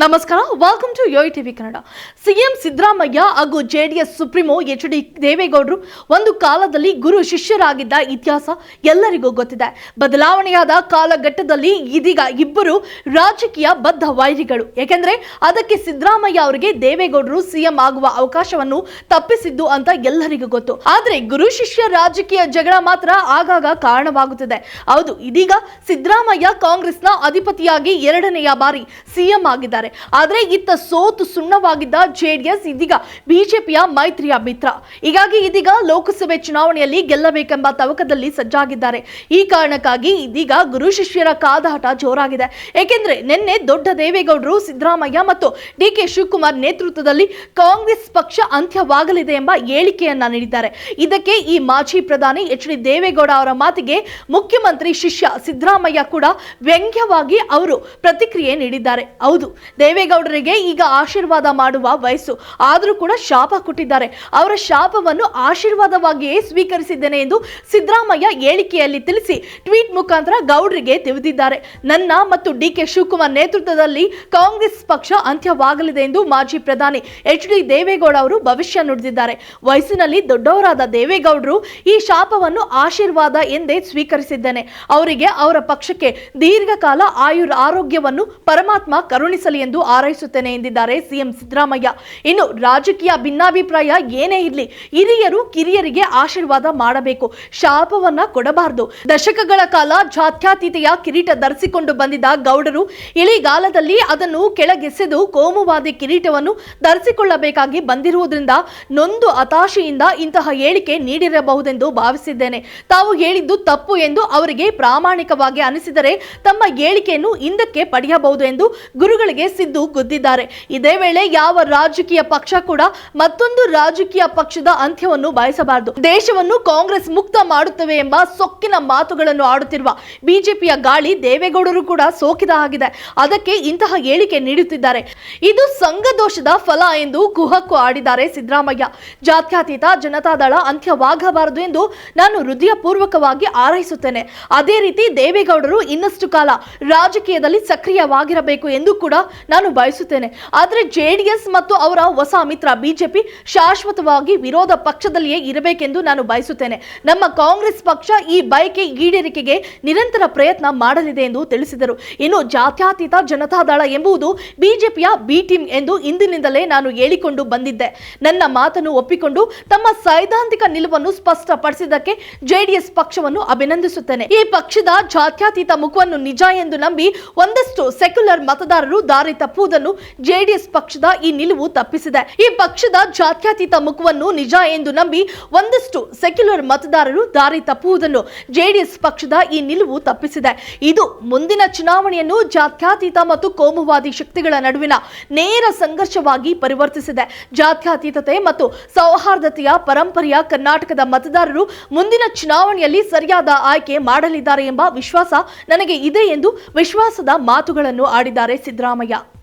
ನಮಸ್ಕಾರ welcome to yoyo TV Kannada CM Siddaramaiah ಹಾಗೂ JDS supremo H D ದೇವೇಗೌಡರು ಒಂದು ಕಾಲದಲ್ಲಿ ಗುರು ಶಿಷ್ಯರಾಗಿದ್ದ ಇತಿಹಾಸ ಎಲ್ಲರಿಗೂ ಗೊತ್ತಿದೆ. ಬದಲಾವಣೆಯಾದ ಕಾಲಘಟ್ಟದಲ್ಲಿ ಇದೀಗ ಇಬ್ಬರು ರಾಜಕೀಯ ಬದ್ಧ ವೈರಿಗಳು. ಏಕೆಂದರೆ ಅದಕ್ಕೆ ಸಿದ್ದರಾಮಯ್ಯ ಅವರಿಗೆ ದೇವೇಗೌಡರು ಸಿಎಂ ಆಗುವ ಅವಕಾಶವನ್ನು ತಪ್ಪಿಸಿದ್ದು ಅಂತ ಎಲ್ಲರಿಗೂ ಗೊತ್ತು. ಆದರೆ ಗುರು ಶಿಷ್ಯ ರಾಜಕೀಯ ಜಗಳ ಮಾತ್ರ ಆಗಾಗ ಕಾರಣವಾಗುತ್ತಿದೆ. ಹೌದು, ಇದೀಗ ಸಿದ್ದರಾಮಯ್ಯ ಕಾಂಗ್ರೆಸ್ನ ಅಧಿಪತಿಯಾಗಿ ಎರಡನೆಯ ಬಾರಿ ಸಿಎಂ ಆಗಿದ್ದಾರೆ. ಆದ್ರೆ ಇತ್ತ ಸೋತು ಸುಣ್ಣವಾಗಿದ್ದ ಜೆಡಿಎಸ್ ಇದೀಗ ಬಿಜೆಪಿಯ ಮೈತ್ರಿಯ ಮಿತ್ರ. ಹೀಗಾಗಿ ಇದೀಗ ಲೋಕಸಭೆ ಚುನಾವಣೆಯಲ್ಲಿ ಗೆಲ್ಲಬೇಕೆಂಬ ತವಕದಲ್ಲಿ ಸಜ್ಜಾಗಿದ್ದಾರೆ. ಈ ಕಾರಣಕ್ಕಾಗಿ ಇದೀಗ ಗುರು ಶಿಷ್ಯರ ಕಾದಾಟ ಜೋರಾಗಿದೆ. ಏಕೆಂದ್ರೆ ನಿನ್ನೆ ದೊಡ್ಡ ದೇವೇಗೌಡರು, ಸಿದ್ದರಾಮಯ್ಯ ಮತ್ತು ಡಿ ಕೆ ಶಿವಕುಮಾರ್ ನೇತೃತ್ವದಲ್ಲಿ ಕಾಂಗ್ರೆಸ್ ಪಕ್ಷ ಅಂತ್ಯವಾಗಲಿದೆ ಎಂಬ ಹೇಳಿಕೆಯನ್ನ ನೀಡಿದ್ದಾರೆ. ಇದಕ್ಕೆ ಈ ಮಾಜಿ ಪ್ರಧಾನಿ ಎಚ್ ಡಿ ದೇವೇಗೌಡ ಅವರ ಮಾತಿಗೆ ಮುಖ್ಯಮಂತ್ರಿ ಶಿಷ್ಯ ಸಿದ್ದರಾಮಯ್ಯ ಕೂಡ ವ್ಯಂಗ್ಯವಾಗಿ ಅವರು ಪ್ರತಿಕ್ರಿಯೆ ನೀಡಿದ್ದಾರೆ. ಹೌದು ದೇವೇಗೌಡರಿಗೆ ಈಗ ಆಶೀರ್ವಾದ ಮಾಡುವ ವಯಸ್ಸು. ಆದರೂ ಕೂಡ ಶಾಪ ಕೊಟ್ಟಿದ್ದಾರೆ. ಅವರ ಶಾಪವನ್ನು ಆಶೀರ್ವಾದವಾಗಿಯೇ ಸ್ವೀಕರಿಸಿದ್ದೇನೆ ಎಂದು ಸಿದ್ದರಾಮಯ್ಯ ಹೇಳಿಕೆಯಲ್ಲಿ ತಿಳಿಸಿ ಟ್ವೀಟ್ ಮುಖಾಂತರ ಗೌಡರಿಗೆ ತಿಳಿದಿದ್ದಾರೆ. ನನ್ನ ಮತ್ತು ಡಿ ಕೆ ಶಿವಕುಮಾರ್ ನೇತೃತ್ವದಲ್ಲಿ ಕಾಂಗ್ರೆಸ್ ಪಕ್ಷ ಅಂತ್ಯವಾಗಲಿದೆ ಎಂದು ಮಾಜಿ ಪ್ರಧಾನಿ ಎಚ್ ಡಿ ದೇವೇಗೌಡ ಅವರು ಭವಿಷ್ಯ ನುಡಿದಿದ್ದಾರೆ. ವಯಸ್ಸಿನಲ್ಲಿ ದೊಡ್ಡವರಾದ ದೇವೇಗೌಡರು ಈ ಶಾಪವನ್ನು ಆಶೀರ್ವಾದ ಎಂದೇ ಸ್ವೀಕರಿಸಿದ್ದೇನೆ. ಅವರಿಗೆ ಅವರ ಪಕ್ಷಕ್ಕೆ ದೀರ್ಘಕಾಲ ಆಯುರ್ ಆರೋಗ್ಯವನ್ನು ಪರಮಾತ್ಮ ಕರುಣಿಸಲಿ ಎಂದು ಹಾರೈಸುತ್ತೇನೆ ಎಂದಿದ್ದಾರೆ ಸಿಎಂ ಸಿದ್ದರಾಮಯ್ಯ. ಇನ್ನು ರಾಜಕೀಯ ಭಿನ್ನಾಭಿಪ್ರಾಯ ಏನೇ ಇರಲಿ, ಹಿರಿಯರು ಕಿರಿಯರಿಗೆ ಆಶೀರ್ವಾದ ಮಾಡಬೇಕು, ಶಾಪವನ್ನ ಕೊಡಬಾರದು. ದಶಕಗಳ ಕಾಲ ಜಾತ್ಯಾತೀತೆಯ ಕಿರೀಟ ಧರಿಸಿಕೊಂಡು ಬಂದಿದ್ದ ಗೌಡರು, ಇಳಿಗಾಲದಲ್ಲಿ ಅದನ್ನು ಕೆಳಗೆಸೆದು ಕೋಮುವಾದಿ ಕಿರೀಟವನ್ನು ಧರಿಸಿಕೊಳ್ಳಬೇಕಾಗಿ ಬಂದಿರುವುದರಿಂದ ನೊಂದು ಹತಾಶೆಯಿಂದ ಇಂತಹ ಹೇಳಿಕೆ ನೀಡಿರಬಹುದೆಂದು ಭಾವಿಸಿದ್ದೇನೆ. ತಾವು ಹೇಳಿದ್ದು ತಪ್ಪು ಎಂದು ಅವರಿಗೆ ಪ್ರಾಮಾಣಿಕವಾಗಿ ಅನಿಸಿದರೆ ತಮ್ಮ ಹೇಳಿಕೆಯನ್ನು ಹಿಂದಕ್ಕೆ ಪಡೆಯಬಹುದು ಎಂದು ಗುರುಗಳಿಗೆ ಸಿದ್ದು ಗುದ್ದಿದ್ದಾರೆ. ಇದೇ ವೇಳೆ ಯಾವ ರಾಜಕೀಯ ಪಕ್ಷ ಕೂಡ ಮತ್ತೊಂದು ರಾಜಕೀಯ ಪಕ್ಷದ ಅಂತ್ಯವನ್ನು ಬಯಸಬಾರದು. ದೇಶವನ್ನು ಕಾಂಗ್ರೆಸ್ ಮುಕ್ತ ಮಾಡುತ್ತವೆ ಎಂಬ ಸೊಕ್ಕಿನ ಮಾತುಗಳನ್ನು ಆಡುತ್ತಿರುವ ಬಿಜೆಪಿಯ ಗಾಳಿ ದೇವೇಗೌಡರು ಕೂಡ ಸೋಕಿದ ಆಗಿದೆ ಅದಕ್ಕೆ ಇಂತಹ ಹೇಳಿಕೆ ನೀಡುತ್ತಿದ್ದಾರೆ. ಇದು ಸಂಘದೋಷದ ಫಲ ಎಂದು ಕುಹಕ್ಕು ಆಡಿದ್ದಾರೆ ಸಿದ್ದರಾಮಯ್ಯ. ಜಾತ್ಯಾತೀತ ಜನತಾದಳ ಅಂತ್ಯವಾಗಬಾರದು ಎಂದು ನಾನು ಹೃದಯಪೂರ್ವಕವಾಗಿ ಆರೈಸುತ್ತೇನೆ ಅದೇ ರೀತಿ ದೇವೇಗೌಡರು ಇನ್ನಷ್ಟು ಕಾಲ ರಾಜಕೀಯದಲ್ಲಿ ಸಕ್ರಿಯವಾಗಿರಬೇಕು ಎಂದು ಕೂಡ ನಾನು ಬಯಸುತ್ತೇನೆ. ಆದರೆ ಜೆಡಿಎಸ್ ಮತ್ತು ಅವರ ಹೊಸ ಮಿತ್ರ ಬಿಜೆಪಿ ಶಾಶ್ವತವಾಗಿ ವಿರೋಧ ಪಕ್ಷದಲ್ಲಿಯೇ ಇರಬೇಕೆಂದು ನಾನು ಬಯಸುತ್ತೇನೆ. ನಮ್ಮ ಕಾಂಗ್ರೆಸ್ ಪಕ್ಷ ಈ ಬಯಕೆ ಈಡೇರಿಕೆಗೆ ನಿರಂತರ ಪ್ರಯತ್ನ ಮಾಡಲಿದೆ ಎಂದು ತಿಳಿಸಿದರು. ಇನ್ನು ಜಾತ್ಯಾತೀತ ಜನತಾದಳ ಎಂಬುದು ಬಿಜೆಪಿಯ ಬಿ ಟೀಮ್ ಎಂದು ಇಂದಿನಿಂದಲೇ ನಾನು ಹೇಳಿಕೊಂಡು ಬಂದಿದ್ದೆ. ನನ್ನ ಮಾತನ್ನು ಒಪ್ಪಿಕೊಂಡು ತಮ್ಮ ಸೈದ್ಧಾಂತಿಕ ನಿಲುವನ್ನು ಸ್ಪಷ್ಟಪಡಿಸಿದ್ದಕ್ಕೆ ಜೆಡಿಎಸ್ ಪಕ್ಷವನ್ನು ಅಭಿನಂದಿಸುತ್ತೇನೆ. ಈ ಪಕ್ಷದ ಜಾತ್ಯಾತೀತ ಮುಖವನ್ನು ನಿಜ ಎಂದು ನಂಬಿ ಒಂದಷ್ಟು ಸೆಕ್ಯುಲರ್ ಮತದಾರರು ದಾರಿ ತಪ್ಪುವುದನ್ನು ಜೆಡಿಎಸ್ ಪಕ್ಷದ ಈ ನಿಲುವು ತಪ್ಪಿಸಿದೆ. ಈ ಪಕ್ಷದ ಜಾತ್ಯತೀತ ಮುಖವನ್ನು ನಿಜ ಎಂದು ನಂಬಿ ಒಂದಷ್ಟು ಸೆಕ್ಯುಲರ್ ಮತದಾರರು ದಾರಿ ತಪ್ಪುವುದನ್ನು ಜೆಡಿಎಸ್ ಪಕ್ಷದ ಈ ನಿಲುವು ತಪ್ಪಿಸಿದೆ. ಇದು ಮುಂದಿನ ಚುನಾವಣೆಯನ್ನು ಜಾತ್ಯತೀತ ಮತ್ತು ಕೋಮುವಾದಿ ಶಕ್ತಿಗಳ ನಡುವಿನ ನೇರ ಸಂಘರ್ಷವಾಗಿ ಪರಿವರ್ತಿಸಿದೆ. ಜಾತ್ಯಾತೀತತೆ ಮತ್ತು ಸೌಹಾರ್ದತೆಯ ಪರಂಪರೆಯ ಕರ್ನಾಟಕದ ಮತದಾರರು ಮುಂದಿನ ಚುನಾವಣೆಯಲ್ಲಿ ಸರಿಯಾದ ಆಯ್ಕೆ ಮಾಡಲಿದ್ದಾರೆ ಎಂಬ ವಿಶ್ವಾಸ ನನಗೆ ಇದೆ ಎಂದು ವಿಶ್ವಾಸದ ಮಾತುಗಳನ್ನು ಆಡಿದ್ದಾರೆ Siddaramaiah.